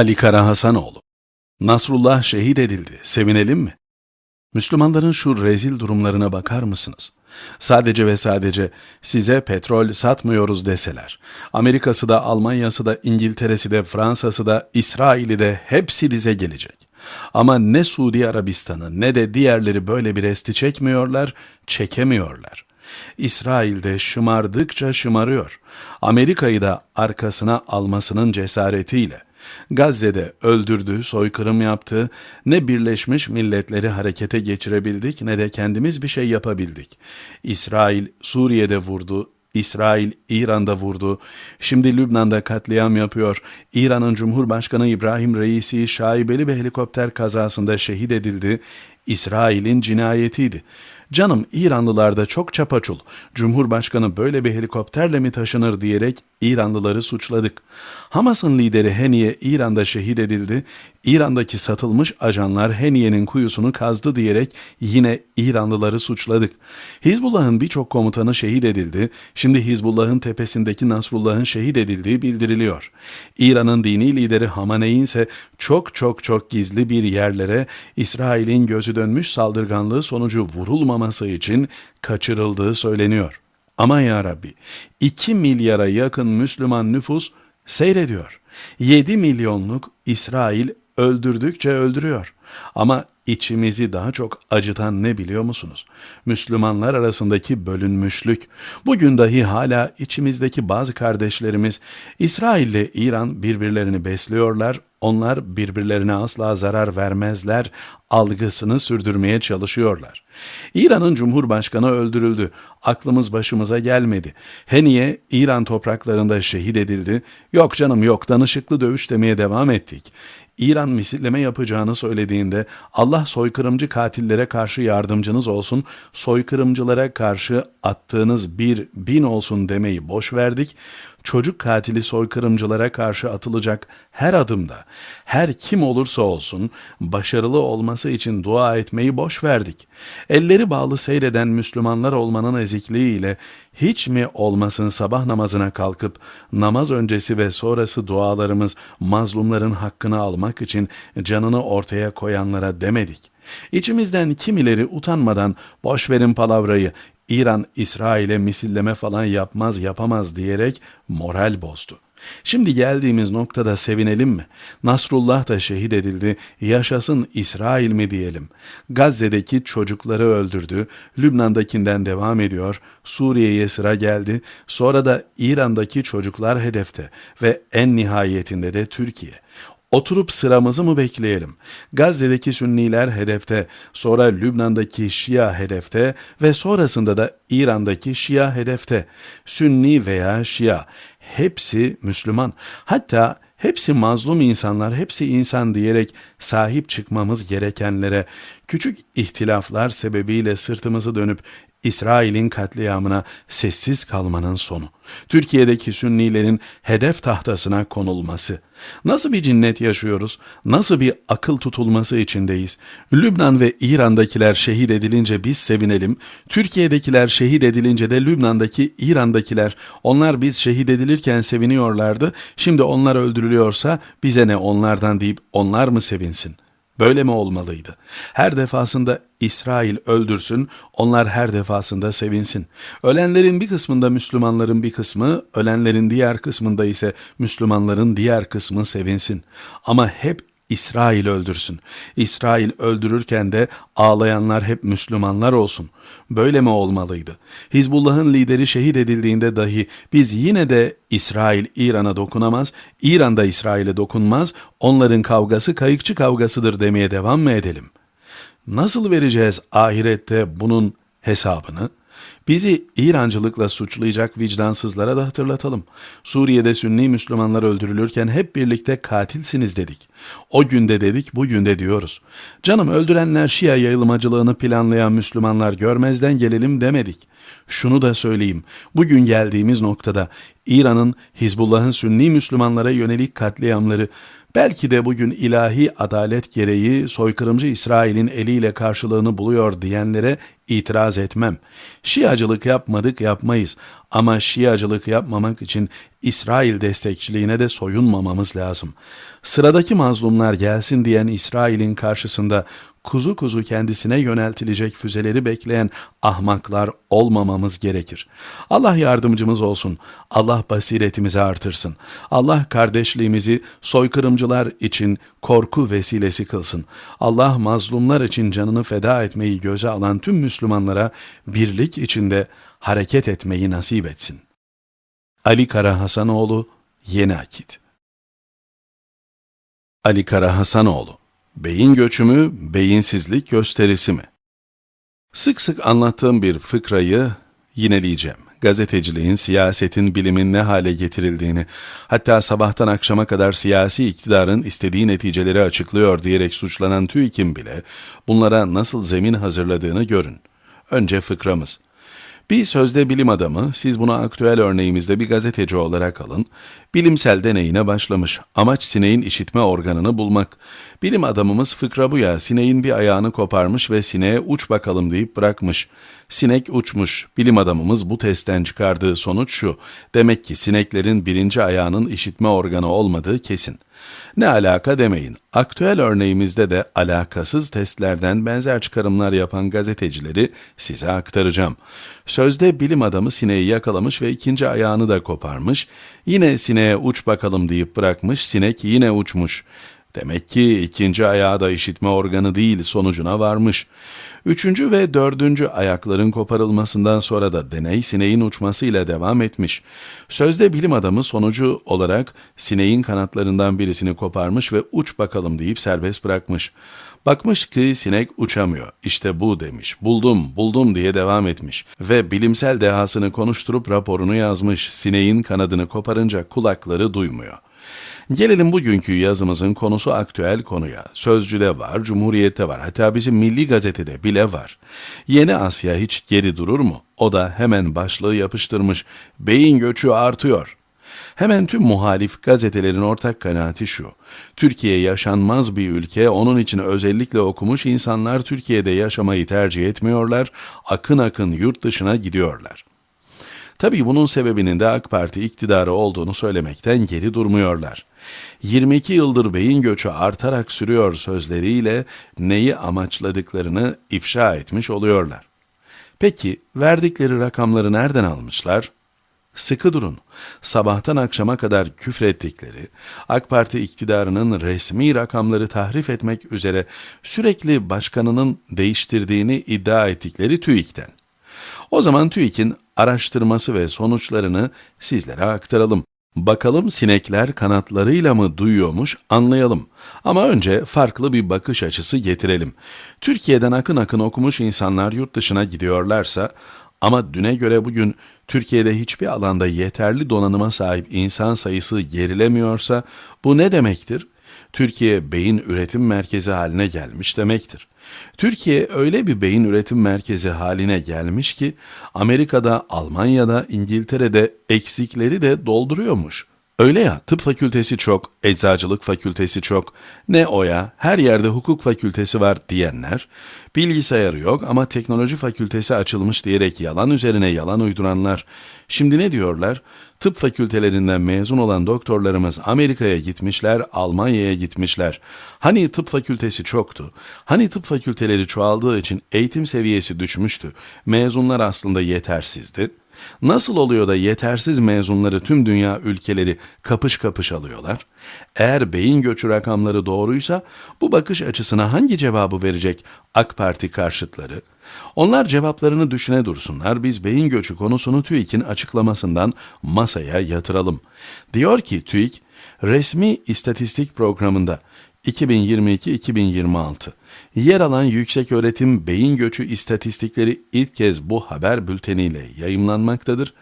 Ali Kara Hasanoğlu Nasrullah şehit edildi. Sevinelim mi? Müslümanların şu rezil durumlarına bakar mısınız? Sadece ve sadece size petrol satmıyoruz deseler, Amerika'sı da Almanya'sı da İngiltere'si de Fransa'sı da İsrail'i de hepsi dize gelecek. Ama ne Suudi Arabistan'ı ne de diğerleri böyle bir esti çekmiyorlar, çekemiyorlar. İsrail'de şımardıkça şımarıyor. Amerika'yı da arkasına almasının cesaretiyle Gazze'de öldürdü, soykırım yaptı. Ne Birleşmiş Milletleri harekete geçirebildik ne de kendimiz bir şey yapabildik. İsrail Suriye'de vurdu, İsrail İran'da vurdu. Şimdi Lübnan'da katliam yapıyor. İran'ın Cumhurbaşkanı İbrahim Reisi şaibeli bir helikopter kazasında şehit edildi. İsrail'in cinayetiydi. Canım İranlılar da çok çapaçul. Cumhurbaşkanı böyle bir helikopterle mi taşınır diyerek İranlıları suçladık. Hamas'ın lideri Heniye İran'da şehit edildi. İran'daki satılmış ajanlar Heniye'nin kuyusunu kazdı diyerek yine İranlıları suçladık. Hizbullah'ın birçok komutanı şehit edildi. Şimdi Hizbullah'ın tepesindeki Nasrullah'ın şehit edildiği bildiriliyor. İran'ın dini lideri Hamaney ise çok çok çok gizli bir yerlere İsrail'in gözü dönmüş saldırganlığı sonucu vurulmaması için kaçırıldığı söyleniyor. Aman ya Rabbi 2 milyara yakın Müslüman nüfus seyrediyor. 7 milyonluk İsrail öldürdükçe öldürüyor. Ama içimizi daha çok acıtan ne biliyor musunuz? Müslümanlar arasındaki bölünmüşlük. Bugün dahi hala içimizdeki bazı kardeşlerimiz İsrail ile İran birbirlerini besliyorlar. Onlar birbirlerine asla zarar vermezler algısını sürdürmeye çalışıyorlar. İran'ın Cumhurbaşkanı öldürüldü. Aklımız başımıza gelmedi. Heniye İran topraklarında şehit edildi. Yok canım yok danışıklı dövüş demeye devam ettik. İran misilleme yapacağını söylediğinde Allah soykırımcı katillere karşı yardımcınız olsun, soykırımcılara karşı attığınız bir bin olsun demeyi boş verdik. Çocuk katili soykırımcılara karşı atılacak her adımda, her kim olursa olsun başarılı olması için dua etmeyi boş verdik. Elleri bağlı seyreden Müslümanlar olmanın ezikliğiyle hiç mi olmasın sabah namazına kalkıp namaz öncesi ve sonrası dualarımız mazlumların hakkını almak için canını ortaya koyanlara demedik. İçimizden kimileri utanmadan boş verin palavrayı İran İsrail'e misilleme falan yapmaz yapamaz diyerek moral bozdu. Şimdi geldiğimiz noktada sevinelim mi? Nasrullah da şehit edildi, yaşasın İsrail mi diyelim? Gazze'deki çocukları öldürdü, Lübnan'dakinden devam ediyor, Suriye'ye sıra geldi, sonra da İran'daki çocuklar hedefte ve en nihayetinde de Türkiye. Oturup sıramızı mı bekleyelim? Gazze'deki Sünniler hedefte, sonra Lübnan'daki Şia hedefte ve sonrasında da İran'daki Şia hedefte. Sünni veya Şia hepsi Müslüman. Hatta hepsi mazlum insanlar, hepsi insan diyerek sahip çıkmamız gerekenlere küçük ihtilaflar sebebiyle sırtımızı dönüp İsrail'in katliamına sessiz kalmanın sonu. Türkiye'deki Sünnilerin hedef tahtasına konulması. Nasıl bir cinnet yaşıyoruz? Nasıl bir akıl tutulması içindeyiz? Lübnan ve İran'dakiler şehit edilince biz sevinelim. Türkiye'dekiler şehit edilince de Lübnan'daki İran'dakiler onlar biz şehit edilirken seviniyorlardı. Şimdi onlar öldürülüyorsa bize ne onlardan deyip onlar mı sevinsin?'' Böyle mi olmalıydı? Her defasında İsrail öldürsün, onlar her defasında sevinsin. Ölenlerin bir kısmında Müslümanların bir kısmı, ölenlerin diğer kısmında ise Müslümanların diğer kısmı sevinsin. Ama hep İsrail öldürsün. İsrail öldürürken de ağlayanlar hep Müslümanlar olsun. Böyle mi olmalıydı? Hizbullah'ın lideri şehit edildiğinde dahi biz yine de İsrail İran'a dokunamaz, İran da İsrail'e dokunmaz, onların kavgası kayıkçı kavgasıdır demeye devam mı edelim? Nasıl vereceğiz ahirette bunun hesabını? Bizi İrancılıkla suçlayacak vicdansızlara da hatırlatalım. Suriye'de Sünni Müslümanlar öldürülürken hep birlikte katilsiniz dedik. O günde dedik, bugün de diyoruz. Canım öldürenler Şia yayılmacılığını planlayan Müslümanlar görmezden gelelim demedik. Şunu da söyleyeyim. Bugün geldiğimiz noktada İran'ın Hizbullah'ın Sünni Müslümanlara yönelik katliamları belki de bugün ilahi adalet gereği soykırımcı İsrail'in eliyle karşılığını buluyor diyenlere itiraz etmem. Şiacılık yapmadık yapmayız Ama Şiacılık yapmamak için İsrail destekçiliğine de soyunmamamız lazım. Sıradaki mazlumlar gelsin diyen İsrail'in karşısında kuzu kuzu kendisine yöneltilecek füzeleri bekleyen ahmaklar olmamamız gerekir. Allah yardımcımız olsun. Allah basiretimizi artırsın. Allah kardeşliğimizi soykırımcılar için korku vesilesi kılsın. Allah mazlumlar için canını feda etmeyi göze alan tüm Müslümanlara birlik içinde hareket etmeyi nasip etsin. Ali Kara Hasanoğlu, Yeni Akit Ali Kara Hasanoğlu Beyin göçümü, beyinsizlik gösterisi mi? Sık sık anlattığım bir fıkrayı yineleyeceğim. Gazeteciliğin, siyasetin, bilimin ne hale getirildiğini, hatta sabahtan akşama kadar siyasi iktidarın istediği neticeleri açıklıyor diyerek suçlanan TÜİK'in bile bunlara nasıl zemin hazırladığını görün. Önce fıkramız. Bir sözde bilim adamı, siz bunu aktüel örneğimizde bir gazeteci olarak alın, bilimsel deneyine başlamış. Amaç sineğin işitme organını bulmak. Bilim adamımız fıkra bu ya, sineğin bir ayağını koparmış ve sineğe uç bakalım deyip bırakmış. Sinek uçmuş. Bilim adamımız bu testten çıkardığı sonuç şu. Demek ki sineklerin birinci ayağının işitme organı olmadığı kesin. Ne alaka demeyin. Aktüel örneğimizde de alakasız testlerden benzer çıkarımlar yapan gazetecileri size aktaracağım. Sözde bilim adamı sineği yakalamış ve ikinci ayağını da koparmış. Yine sineğe uç bakalım deyip bırakmış, sinek yine uçmuş. Demek ki ikinci ayağı da işitme organı değil sonucuna varmış. Üçüncü ve dördüncü ayakların koparılmasından sonra da deney sineğin uçmasıyla devam etmiş. Sözde bilim adamı sonucu olarak sineğin kanatlarından birisini koparmış ve uç bakalım deyip serbest bırakmış. Bakmış ki sinek uçamıyor. İşte bu demiş. Buldum, buldum diye devam etmiş. Ve bilimsel dehasını konuşturup raporunu yazmış. Sineğin kanadını koparınca kulakları duymuyor. Gelelim bugünkü yazımızın konusu aktüel konuya. Sözcüde var, Cumhuriyet'te var, hatta bizim Milli Gazete'de bile var. Yeni Asya hiç geri durur mu? O da hemen başlığı yapıştırmış. Beyin göçü artıyor. Hemen tüm muhalif gazetelerin ortak kanaati şu. Türkiye yaşanmaz bir ülke, onun için özellikle okumuş insanlar Türkiye'de yaşamayı tercih etmiyorlar, akın akın yurt dışına gidiyorlar. Tabii bunun sebebinin de AK Parti iktidarı olduğunu söylemekten geri durmuyorlar. 22 yıldır beyin göçü artarak sürüyor sözleriyle neyi amaçladıklarını ifşa etmiş oluyorlar. Peki verdikleri rakamları nereden almışlar? Sıkı durun. Sabahtan akşama kadar küfrettikleri, AK Parti iktidarının resmi rakamları tahrif etmek üzere sürekli başkanının değiştirdiğini iddia ettikleri TÜİK'ten. O zaman TÜİK'in araştırması ve sonuçlarını sizlere aktaralım. Bakalım sinekler kanatlarıyla mı duyuyormuş anlayalım. Ama önce farklı bir bakış açısı getirelim. Türkiye'den akın akın okumuş insanlar yurt dışına gidiyorlarsa ama düne göre bugün Türkiye'de hiçbir alanda yeterli donanıma sahip insan sayısı gerilemiyorsa bu ne demektir? Türkiye beyin üretim merkezi haline gelmiş demektir. Türkiye öyle bir beyin üretim merkezi haline gelmiş ki Amerika'da, Almanya'da, İngiltere'de eksikleri de dolduruyormuş. Öyle ya tıp fakültesi çok, eczacılık fakültesi çok, ne oya her yerde hukuk fakültesi var diyenler, bilgisayarı yok ama teknoloji fakültesi açılmış diyerek yalan üzerine yalan uyduranlar. Şimdi ne diyorlar? Tıp fakültelerinden mezun olan doktorlarımız Amerika'ya gitmişler, Almanya'ya gitmişler. Hani tıp fakültesi çoktu? Hani tıp fakülteleri çoğaldığı için eğitim seviyesi düşmüştü? Mezunlar aslında yetersizdi. Nasıl oluyor da yetersiz mezunları tüm dünya ülkeleri kapış kapış alıyorlar? Eğer beyin göçü rakamları doğruysa bu bakış açısına hangi cevabı verecek AK Parti karşıtları? Onlar cevaplarını düşüne dursunlar. Biz beyin göçü konusunu TÜİK'in açıklamasından masaya yatıralım. Diyor ki TÜİK, resmi istatistik programında 2022-2026 yer alan yüksek öğretim beyin göçü istatistikleri ilk kez bu haber bülteniyle yayımlanmaktadır.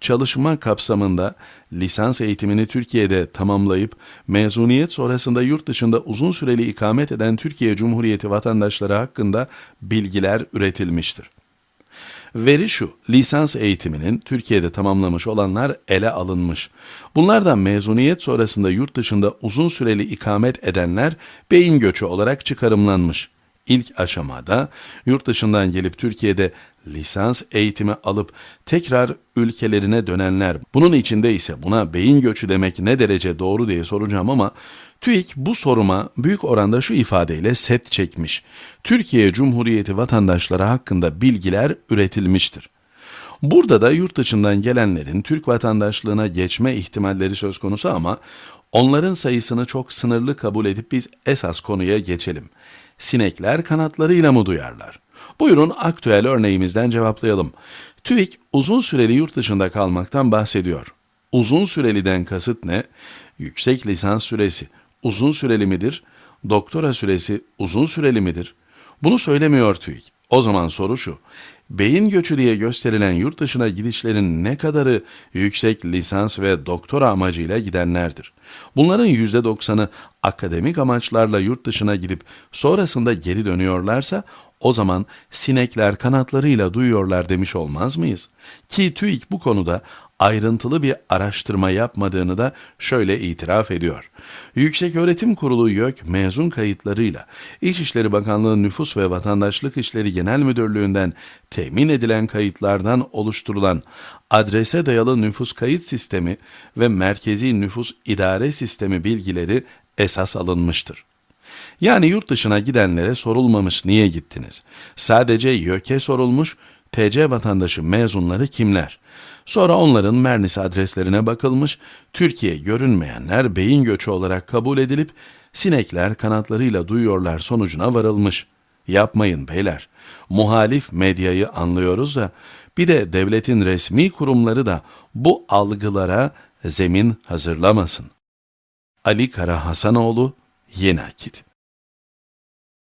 Çalışma kapsamında lisans eğitimini Türkiye'de tamamlayıp mezuniyet sonrasında yurt dışında uzun süreli ikamet eden Türkiye Cumhuriyeti vatandaşları hakkında bilgiler üretilmiştir. Veri şu, lisans eğitiminin Türkiye'de tamamlamış olanlar ele alınmış. Bunlardan mezuniyet sonrasında yurt dışında uzun süreli ikamet edenler beyin göçü olarak çıkarımlanmış. İlk aşamada yurt dışından gelip Türkiye'de lisans eğitimi alıp tekrar ülkelerine dönenler. Bunun içinde ise buna beyin göçü demek ne derece doğru diye soracağım ama TÜİK bu soruma büyük oranda şu ifadeyle set çekmiş. Türkiye Cumhuriyeti vatandaşları hakkında bilgiler üretilmiştir. Burada da yurt dışından gelenlerin Türk vatandaşlığına geçme ihtimalleri söz konusu ama onların sayısını çok sınırlı kabul edip biz esas konuya geçelim. Sinekler kanatlarıyla mı duyarlar? Buyurun aktüel örneğimizden cevaplayalım. TÜİK uzun süreli yurt dışında kalmaktan bahsediyor. Uzun süreliden kasıt ne? Yüksek lisans süresi uzun süreli midir? Doktora süresi uzun süreli midir? Bunu söylemiyor TÜİK. O zaman soru şu. Beyin göçü diye gösterilen yurt dışına gidişlerin ne kadarı yüksek lisans ve doktora amacıyla gidenlerdir? Bunların %90'ı akademik amaçlarla yurt dışına gidip sonrasında geri dönüyorlarsa o zaman sinekler kanatlarıyla duyuyorlar demiş olmaz mıyız? Ki TÜİK bu konuda ayrıntılı bir araştırma yapmadığını da şöyle itiraf ediyor. Yükseköğretim Kurulu YÖK mezun kayıtlarıyla İçişleri Bakanlığı Nüfus ve Vatandaşlık İşleri Genel Müdürlüğü'nden temin edilen kayıtlardan oluşturulan adrese dayalı nüfus kayıt sistemi ve merkezi nüfus idare sistemi bilgileri esas alınmıştır. Yani yurt dışına gidenlere sorulmamış niye gittiniz? Sadece YÖK'e sorulmuş TC vatandaşı mezunları kimler? Sonra onların Mernis adreslerine bakılmış, Türkiye görünmeyenler beyin göçü olarak kabul edilip sinekler kanatlarıyla duyuyorlar sonucuna varılmış. Yapmayın beyler. Muhalif medyayı anlıyoruz da bir de devletin resmi kurumları da bu algılara zemin hazırlamasın. Ali Kara Hasanoğlu, Yeni Akit